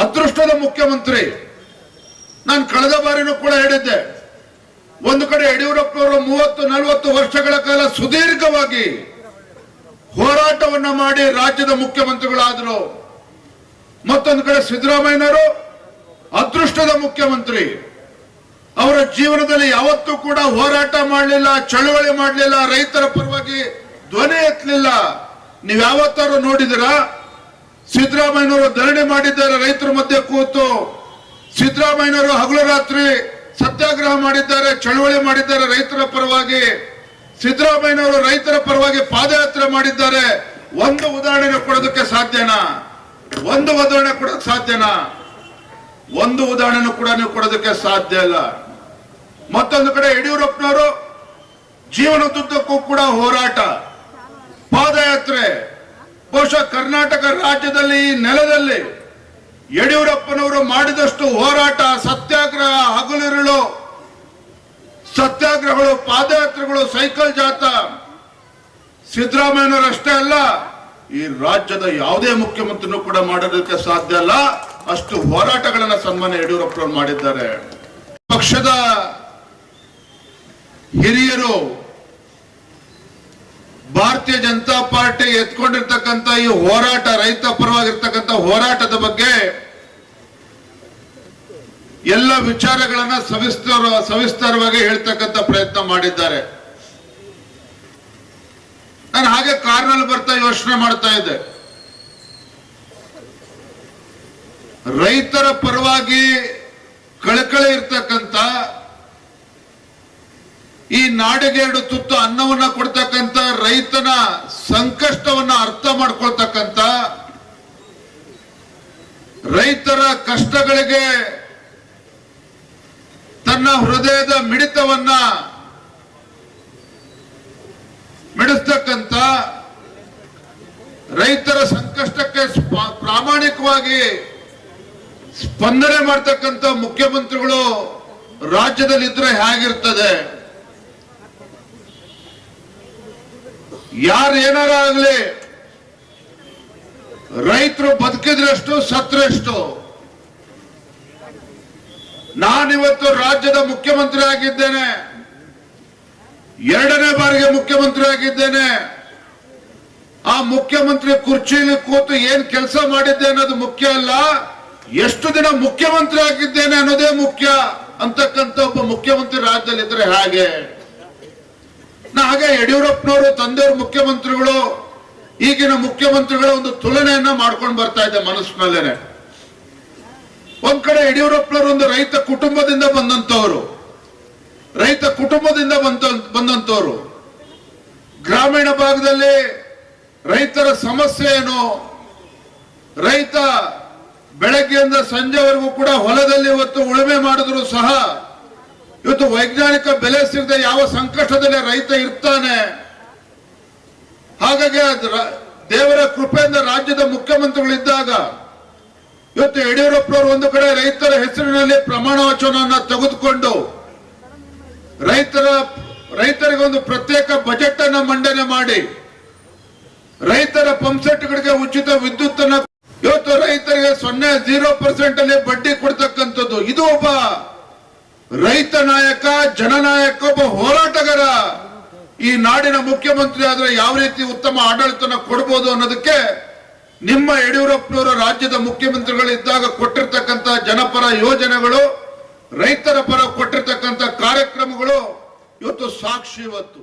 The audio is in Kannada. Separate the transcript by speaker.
Speaker 1: ಅದೃಷ್ಟದ ಮುಖ್ಯಮಂತ್ರಿ. ನಾನು ಕಳೆದ ಬಾರಿನೂ ಕೂಡ ಹೇಳಿದ್ದೆ. ಒಂದು ಕಡೆ ಯಡಿಯೂರಪ್ಪನವರು ಮೂವತ್ತು, ನಲವತ್ತು ವರ್ಷಗಳ ಕಾಲ ಸುದೀರ್ಘವಾಗಿ ಹೋರಾಟವನ್ನ ಮಾಡಿ ರಾಜ್ಯದ ಮುಖ್ಯಮಂತ್ರಿಗಳಾದರು. ಮತ್ತೊಂದು ಕಡೆ ಸಿದ್ದರಾಮಯ್ಯನವರು ಅದೃಷ್ಟದ ಮುಖ್ಯಮಂತ್ರಿ. ಅವರ ಜೀವನದಲ್ಲಿ ಯಾವತ್ತೂ ಕೂಡ ಹೋರಾಟ ಮಾಡಲಿಲ್ಲ, ಚಳುವಳಿ ಮಾಡಲಿಲ್ಲ, ರೈತರ ಪರವಾಗಿ ಧ್ವನಿ ಎತ್ತಲಿಲ್ಲ. ನೀವು ಯಾವತ್ತಾರು ನೋಡಿದಿರಾ ಸಿದ್ದರಾಮಯ್ಯನವರು ಧರಣಿ ಮಾಡಿದ್ದಾರೆ, ರೈತರ ಮಧ್ಯೆ ಕೂತು. ಸಿದ್ದರಾಮಯ್ಯನವರು ಹಗಲು ರಾತ್ರಿ ಸತ್ಯಾಗ್ರಹ ಮಾಡಿದ್ದಾರೆ, ಚಳವಳಿ ಮಾಡಿದ್ದಾರೆ ರೈತರ ಪರವಾಗಿ. ಸಿದ್ದರಾಮಯ್ಯನವರು ರೈತರ ಪರವಾಗಿ ಪಾದಯಾತ್ರೆ ಮಾಡಿದ್ದಾರೆ. ಒಂದು ಉದಾಹರಣೆ ಕೊಡೋದಕ್ಕೆ ಸಾಧ್ಯನಾ? ಒಂದು ಉದಾಹರಣೆ ಕೊಡೋದಕ್ಕೆ ಸಾಧ್ಯನಾ? ಒಂದು ಉದಾಹರಣೆ ಕೂಡ ನೀವು ಕೊಡೋದಕ್ಕೆ ಸಾಧ್ಯ ಇಲ್ಲ. ಮತ್ತೊಂದು ಕಡೆ ಯಡಿಯೂರಪ್ಪನವರು ಜೀವನದುದ್ದಕ್ಕೂ ಕೂಡ ಹೋರಾಟ. ಕರ್ನಾಟಕ ರಾಜ್ಯದಲ್ಲಿ ನೆಲದಲ್ಲಿ ಯಡಿಯೂರಪ್ಪನವರು ಮಾಡಿದಷ್ಟು ಹೋರಾಟ, ಸತ್ಯಾಗ್ರಹ, ಹಗಲಿರುಳು, ಸತ್ಯಾಗ್ರಹಗಳು, ಪಾದಯಾತ್ರೆಗಳು, ಸೈಕಲ್ ಜಾತ ಸಿದ್ದರಾಮಯ್ಯನವರಷ್ಟೇ ಅಲ್ಲ, ಈ ರಾಜ್ಯದ ಯಾವುದೇ ಮುಖ್ಯಮಂತ್ರಿನೂ ಕೂಡ ಮಾಡೋದಕ್ಕೆ ಸಾಧ್ಯ ಅಲ್ಲ. ಅಷ್ಟು ಹೋರಾಟಗಳನ್ನ ಸನ್ಮಾನ ಯಡಿಯೂರಪ್ಪನವರು ಮಾಡಿದ್ದಾರೆ. ಪಕ್ಷದ ಹಿರಿಯರು ಭಾರತೀಯ ಜನತಾ ಪಾರ್ಟಿ ಎತ್ಕೊಂಡಿರ್ತಕ್ಕಂಥ ಈ ಹೋರಾಟ, ರೈತ ಪರವಾಗಿರ್ತಕ್ಕಂಥ ಹೋರಾಟದ ಬಗ್ಗೆ ಎಲ್ಲ ವಿಚಾರಗಳನ್ನ ಸವಿಸ್ತಾರ, ಸವಿಸ್ತಾರವಾಗಿ ಹೇಳ್ತಕ್ಕಂಥ ಪ್ರಯತ್ನ ಮಾಡಿದ್ದಾರೆ. ನಾನು ಹಾಗೆ ಕಾರ್ನಲ್ಲಿ ಬರ್ತಾ ಯೋಚನೆ ಮಾಡ್ತಾ ಇದ್ದೆ. ರೈತರ ಪರವಾಗಿ ಕಳಕಳಿ ಇರ್ತಕ್ಕಂಥ ಈ ನಾಡಿಗೆ ಎರಡು ತುತ್ತು ಅನ್ನವನ್ನ ಕೊಡ್ತಕ್ಕಂಥ ರೈತನ ಸಂಕಷ್ಟವನ್ನ ಅರ್ಥ ಮಾಡ್ಕೊಳ್ತಕ್ಕಂಥ ರೈತರ ಕಷ್ಟಗಳಿಗೆ ತನ್ನ ಹೃದಯದ ಮಿಡಿತವನ್ನ ಮಿಡಿಸ್ತಕ್ಕಂಥ ರೈತರ ಸಂಕಷ್ಟಕ್ಕೆ ಪ್ರಾಮಾಣಿಕವಾಗಿ ಸ್ಪಂದನೆ ಮಾಡ್ತಕ್ಕಂಥ ಮುಖ್ಯಮಂತ್ರಿಗಳು ರಾಜ್ಯದಲ್ಲಿ ಇದ್ರೆ ಹೇಗಿರ್ತದೆ? ಯಾರು ಏನಾರ ಆಗ್ಲಿ, ರೈತರು ಬದುಕಿದ್ರಷ್ಟು ಸತ್ರಷ್ಟು ನಾನಿವತ್ತು ರಾಜ್ಯದ ಮುಖ್ಯಮಂತ್ರಿ ಆಗಿದ್ದೇನೆ. ಎರಡನೇ ಬಾರಿಗೆ ಮುಖ್ಯಮಂತ್ರಿ ಆಗಿದ್ದೇನೆ. ಆ ಮುಖ್ಯಮಂತ್ರಿ ಕುರ್ಚಿಯಲ್ಲಿ ಕೂತು ಏನ್ ಕೆಲಸ ಮಾಡಿದ್ದೆ ಅನ್ನೋದು ಮುಖ್ಯ ಅಲ್ಲ, ಎಷ್ಟು ದಿನ ಮುಖ್ಯಮಂತ್ರಿ ಆಗಿದ್ದೇನೆ ಅನ್ನೋದೇ ಮುಖ್ಯ. ಅಂತಕ್ಕಂಥ ಒಬ್ಬ ಮುಖ್ಯಮಂತ್ರಿ ರಾಜ್ಯದಲ್ಲಿ ಇದ್ರೆ ಹಾಗೆ? ಹಾಗೆ ಯಡಿಯೂರಪ್ಪನವರು ತಂದೆಯವರು ಮುಖ್ಯಮಂತ್ರಿಗಳು, ಈಗಿನ ಮುಖ್ಯಮಂತ್ರಿಗಳ ಒಂದು ತುಲನೆಯನ್ನ ಮಾಡ್ಕೊಂಡು ಬರ್ತಾ ಇದ್ದೆ ಮನಸ್ಸಿನಲ್ಲೇನೆ. ಒಂದ್ ಕಡೆ ಯಡಿಯೂರಪ್ಪನವರು ಒಂದು ರೈತ ಕುಟುಂಬದಿಂದ ಬಂದಂತವರು, ರೈತ ಕುಟುಂಬದಿಂದ ಬಂತ, ಬಂದಂತವರು. ಗ್ರಾಮೀಣ ಭಾಗದಲ್ಲಿ ರೈತರ ಸಮಸ್ಯೆ ಏನು? ರೈತ ಬೆಳಗ್ಗೆಯಿಂದ ಸಂಜೆವರೆಗೂ ಕೂಡ ಹೊಲದಲ್ಲಿ ಇವತ್ತು ಉಳುಮೆ ಮಾಡಿದ್ರು ಸಹ ಇವತ್ತು ವೈಜ್ಞಾನಿಕ ಬೆಲೆ ಸಿಗದೆ ಯಾವ ಸಂಕಷ್ಟದಲ್ಲಿ ರೈತ ಇರ್ತಾನೆ? ಹಾಗಾಗಿ ದೇವರ ಕೃಪೆಯಿಂದ ರಾಜ್ಯದ ಮುಖ್ಯಮಂತ್ರಿಗಳಿದ್ದಾಗ ಇವತ್ತು ಯಡಿಯೂರಪ್ಪನವರು ಒಂದು ಕಡೆ ರೈತರ ಹೆಸರಿನಲ್ಲಿ ಪ್ರಮಾಣ ವಚನವನ್ನ ತೆಗೆದುಕೊಂಡು ರೈತರ, ರೈತರಿಗೆ ಒಂದು ಪ್ರತ್ಯೇಕ ಬಜೆಟ್ ಅನ್ನ ಮಂಡನೆ ಮಾಡಿ ರೈತರ ಪಂಪ್ಸೆಟ್ಗಳಿಗೆ ಉಚಿತ ವಿದ್ಯುತ್ ಅನ್ನ ಇವತ್ತು ರೈತರಿಗೆ ಸೊನ್ನೆ, ಜೀರೋ ಪರ್ಸೆಂಟ್ ಅಲ್ಲಿ ಬಡ್ಡಿ ಕೊಡ್ತಕ್ಕಂಥದ್ದು. ಇದು ಒಬ್ಬ ರೈತ ನಾಯಕ ಜನನಾಯಕ ಒಬ್ಬ ಹೋರಾಟಗಾರ ಈ ನಾಡಿನ ಮುಖ್ಯಮಂತ್ರಿ ಆದ್ರೆ ಯಾವ ರೀತಿ ಉತ್ತಮ ಆಡಳಿತನ ಕೊಡ್ಬೋದು ಅನ್ನೋದಕ್ಕೆ ನಿಮ್ಮ ಯಡಿಯೂರಪ್ಪನವರ ರಾಜ್ಯದ ಮುಖ್ಯಮಂತ್ರಿಗಳು ಇದ್ದಾಗ ಕೊಟ್ಟಿರ್ತಕ್ಕಂಥ ಜನಪರ ಯೋಜನೆಗಳು, ರೈತರ ಪರ ಕೊಟ್ಟಿರ್ತಕ್ಕಂಥ ಕಾರ್ಯಕ್ರಮಗಳು ಇವತ್ತು ಸಾಕ್ಷಿ ಇವತ್ತು.